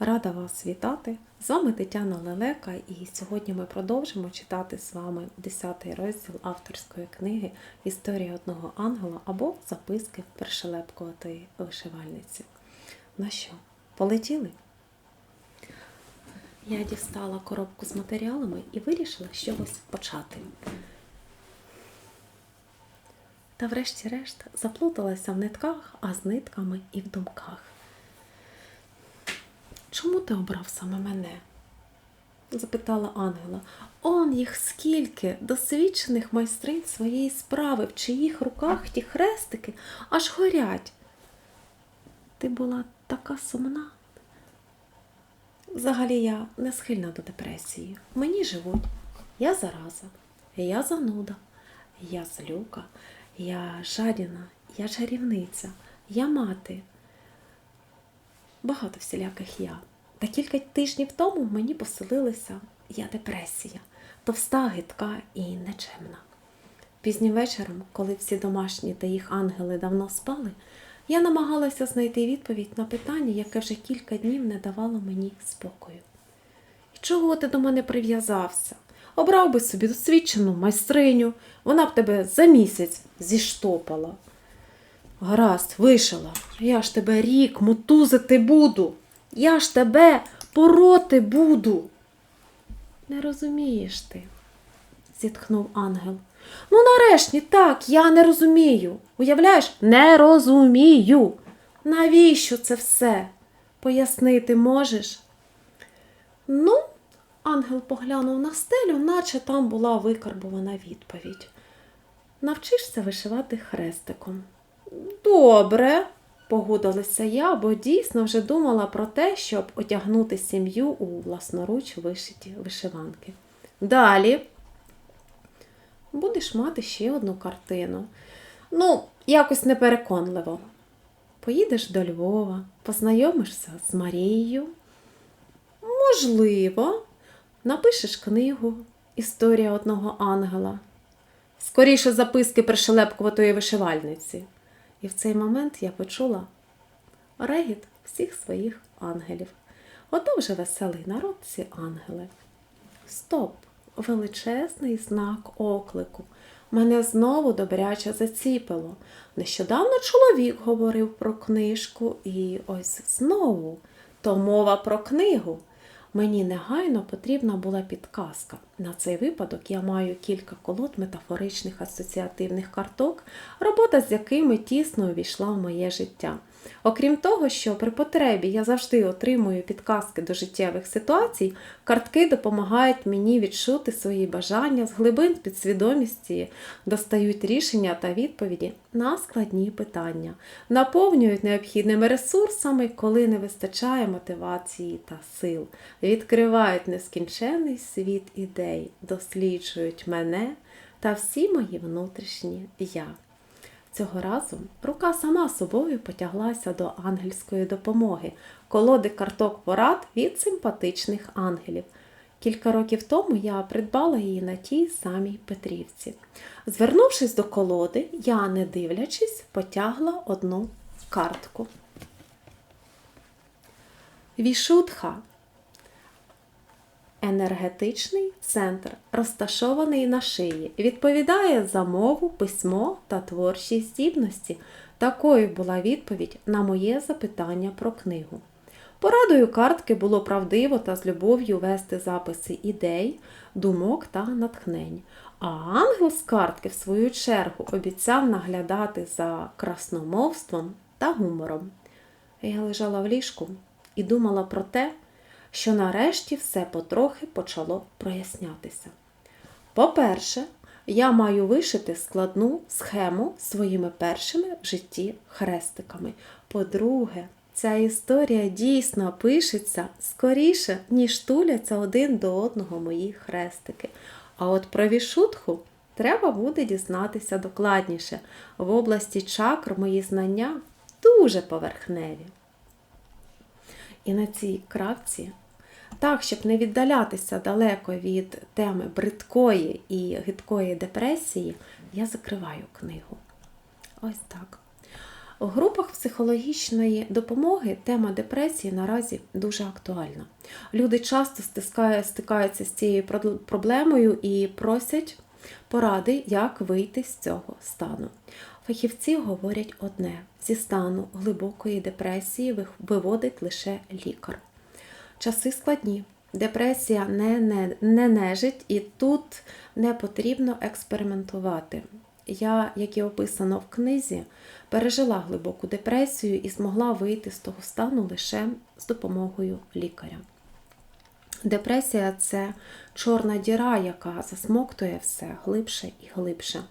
Рада вас вітати! З вами Тетяна Лелека, і сьогодні ми продовжимо читати з вами 10 розділ авторської книги Історія одного ангела або записки пришелепкуватої вишивальниці. Ну що, полетіли? Я дістала коробку з матеріалами і вирішила чогось почати. Та врешті-решт заплуталася в нитках, а з нитками і в думках. Чому ти обрав саме мене? запитала Ангела. Он їх скільки досвідчених майстринь своєї справи, в чиїх руках ті хрестики аж горять. Ти була така сумна. Взагалі я не схильна до депресії. Мені живуть. Я зараза, я зануда, я злюка, я жадіна, я чарівниця, я мати. Багато всіляких я. Та кілька тижнів тому мені поселилася я депресія, товста, гидка і нечемна. Пізнім вечором, коли всі домашні та їх ангели давно спали, я намагалася знайти відповідь на питання, яке вже кілька днів не давало мені спокою. І чого ти до мене прив'язався? Обрав би собі досвідчену майстриню, вона б тебе за місяць зіштопала. Гаразд, вишила, я ж тебе рік мутузити буду. Я ж тебе пороти буду. Не розумієш ти, зітхнув ангел. Ну, нарешті, так, я не розумію. Уявляєш, не розумію. Навіщо це все? Пояснити можеш? Ну, ангел поглянув на стелю, наче там була викарбувана відповідь. Навчишся вишивати хрестиком. Добре, погодилася я, бо дійсно вже думала про те, щоб одягнути сім'ю у власноруч вишиті вишиванки. Далі будеш мати ще одну картину. Ну, якось непереконливо. Поїдеш до Львова, познайомишся з Марією. Можливо, напишеш книгу Історія одного ангела. Скоріше записки пришелепкуватої вишивальниці. І в цей момент я почула регіт всіх своїх ангелів. Ото вже веселий народ ці ангели. Стоп! Величезний знак оклику. Мене знову добряче заціпило. Нещодавно чоловік говорив про книжку, і ось знову то мова про книгу. Мені негайно потрібна була підказка. На цей випадок я маю кілька колод метафоричних асоціативних карток, робота з якими тісно увійшла в моє життя. Окрім того, що при потребі я завжди отримую підказки до життєвих ситуацій, картки допомагають мені відчути свої бажання з глибин підсвідомості, достають рішення та відповіді на складні питання, наповнюють необхідними ресурсами, коли не вистачає мотивації та сил, відкривають нескінченний світ ідей, досліджують мене та всі мої внутрішні я. Цього разу рука сама собою потяглася до ангельської допомоги, колоди карток порад від симпатичних ангелів. Кілька років тому я придбала її на тій самій Петрівці. Звернувшись до колоди, я, не дивлячись, потягла одну картку. Вішутха Енергетичний центр, розташований на шиї, відповідає за мову, письмо та творчі здібності. Такою була відповідь на моє запитання про книгу. Порадою картки було правдиво та з любов'ю вести записи ідей, думок та натхнень. А ангел з картки, в свою чергу, обіцяв наглядати за красномовством та гумором. Я лежала в ліжку і думала про те, що нарешті все потрохи почало прояснятися. По-перше, я маю вишити складну схему своїми першими в житті хрестиками. По-друге, ця історія дійсно пишеться скоріше, ніж туляться один до одного мої хрестики. А от про вішутху треба буде дізнатися докладніше. В області чакр мої знання дуже поверхневі. І на цій кравці, так, щоб не віддалятися далеко від теми бридкої і гидкої депресії, я закриваю книгу. Ось так. У групах психологічної допомоги тема депресії наразі дуже актуальна. Люди часто стикаються з цією проблемою і просять поради, як вийти з цього стану. Фахівці говорять одне: зі стану глибокої депресії виводить лише лікар. Часи складні. Депресія не, не, не нежить, і тут не потрібно експериментувати. Я, як і описано в книзі, пережила глибоку депресію і змогла вийти з того стану лише з допомогою лікаря. Депресія це чорна діра, яка засмоктує все глибше і глибше.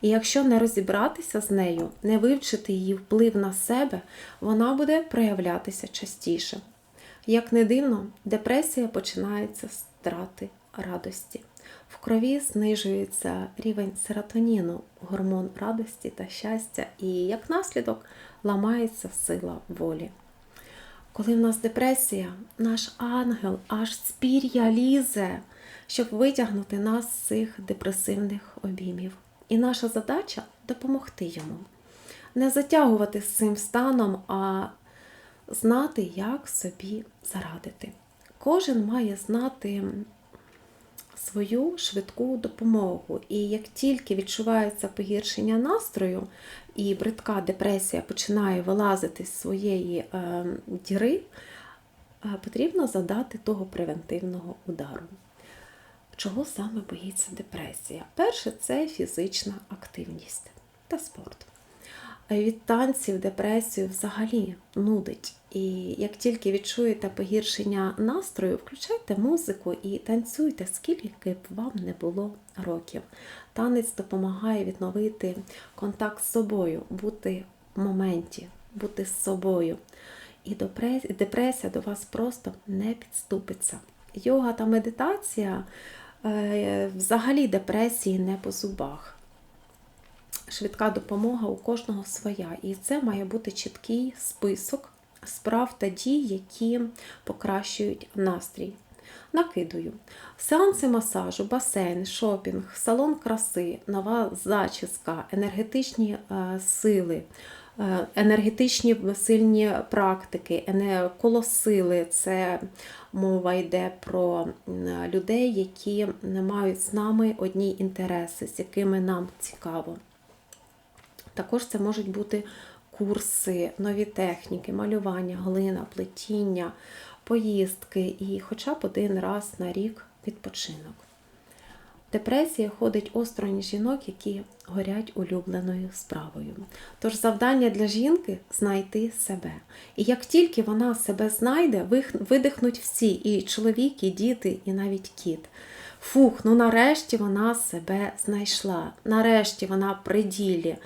І якщо не розібратися з нею, не вивчити її вплив на себе, вона буде проявлятися частіше. Як не дивно, депресія починається з втрати радості. В крові знижується рівень серотоніну, гормон радості та щастя, і як наслідок ламається сила волі. Коли в нас депресія, наш ангел аж з пір'я лізе, щоб витягнути нас з цих депресивних обіймів. І наша задача допомогти йому. Не затягувати з цим станом, а знати, як собі зарадити. Кожен має знати свою швидку допомогу. І як тільки відчувається погіршення настрою, і бридка депресія починає вилазити з своєї е, діри, е, потрібно задати того превентивного удару. Чого саме боїться депресія? Перше це фізична активність та спорт. Від танців депресію взагалі нудить. І як тільки відчуєте погіршення настрою, включайте музику і танцюйте, скільки б вам не було років. Танець допомагає відновити контакт з собою, бути в моменті, бути з собою. І депресія, до вас просто не підступиться. Йога та медитація е, взагалі депресії не по зубах швидка допомога у кожного своя. І це має бути чіткий список справ та дій, які покращують настрій. Накидую. Сеанси масажу, басейн, шопінг, салон краси, нова зачіска, енергетичні е, сили, е, енергетичні сильні практики, колосили це мова йде про людей, які мають з нами одні інтереси, з якими нам цікаво. Також це можуть бути курси, нові техніки, малювання, глина, плетіння, поїздки і хоча б один раз на рік відпочинок. Депресія ходить осторонь жінок, які горять улюбленою справою. Тож завдання для жінки знайти себе. І як тільки вона себе знайде, видихнуть всі, і чоловік, і діти, і навіть кіт. Фух, ну нарешті вона себе знайшла. Нарешті вона при ділі.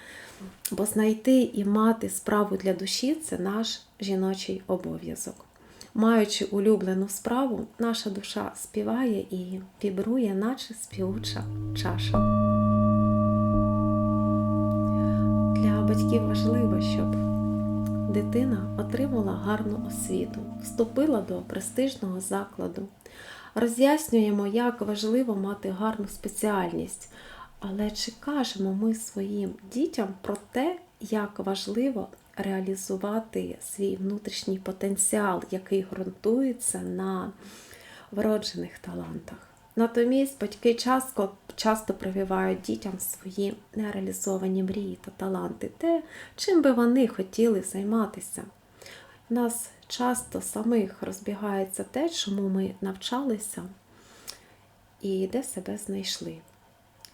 Бо знайти і мати справу для душі це наш жіночий обов'язок. Маючи улюблену справу, наша душа співає і вібрує, наче співуча чаша. Для батьків важливо, щоб дитина отримала гарну освіту, вступила до престижного закладу. Роз'яснюємо, як важливо мати гарну спеціальність. Але чи кажемо ми своїм дітям про те, як важливо реалізувати свій внутрішній потенціал, який ґрунтується на вроджених талантах? Натомість батьки часто, часто прививають дітям свої нереалізовані мрії та таланти, те, чим би вони хотіли займатися. Нас часто самих розбігається те, чому ми навчалися і де себе знайшли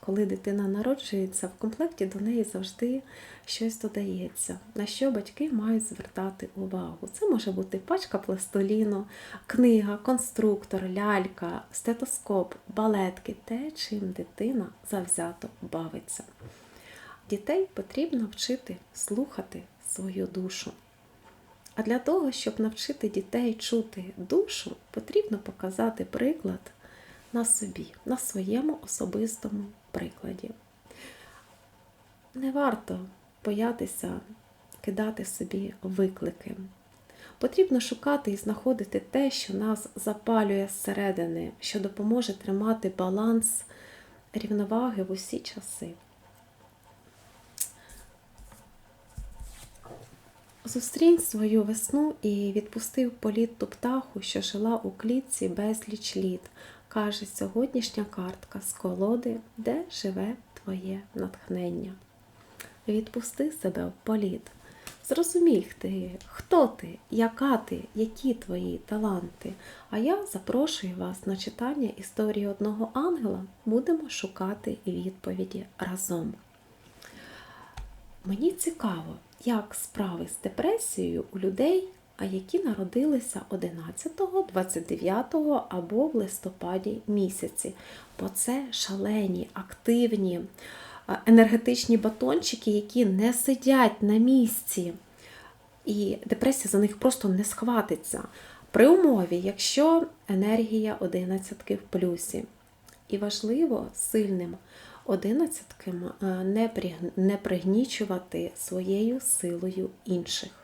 коли дитина народжується, в комплекті до неї завжди щось додається, на що батьки мають звертати увагу. Це може бути пачка пластоліну, книга, конструктор, лялька, стетоскоп, балетки, те, чим дитина завзято бавиться. Дітей потрібно вчити слухати свою душу. А для того, щоб навчити дітей чути душу, потрібно показати приклад на собі, на своєму особистому прикладі. Не варто боятися кидати собі виклики. Потрібно шукати і знаходити те, що нас запалює зсередини, що допоможе тримати баланс рівноваги в усі часи. Зустрінь свою весну і відпусти в політ ту птаху, що жила у клітці безліч літ, каже сьогоднішня картка з колоди, де живе твоє натхнення. Відпусти себе в політ. Зрозумій ти, хто ти, яка ти, які твої таланти. А я запрошую вас на читання історії одного ангела. Будемо шукати відповіді разом. Мені цікаво, як справи з депресією у людей, а які народилися 11, 29 або в листопаді місяці. Бо це шалені, активні, енергетичні батончики, які не сидять на місці. І депресія за них просто не схватиться. При умові, якщо енергія одинадцятки в плюсі. І важливо сильним одинадцятким е, не пригнічувати своєю силою інших.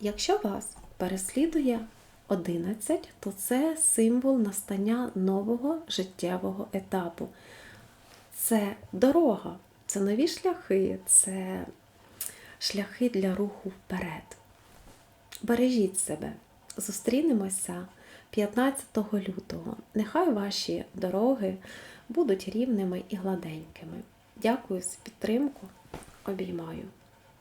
Якщо вас переслідує 11, то це символ настання нового життєвого етапу. Це дорога, це нові шляхи, це шляхи для руху вперед. Бережіть себе. Зустрінемося 15 лютого. Нехай ваші дороги будуть рівними і гладенькими. Дякую за підтримку. Обіймаю.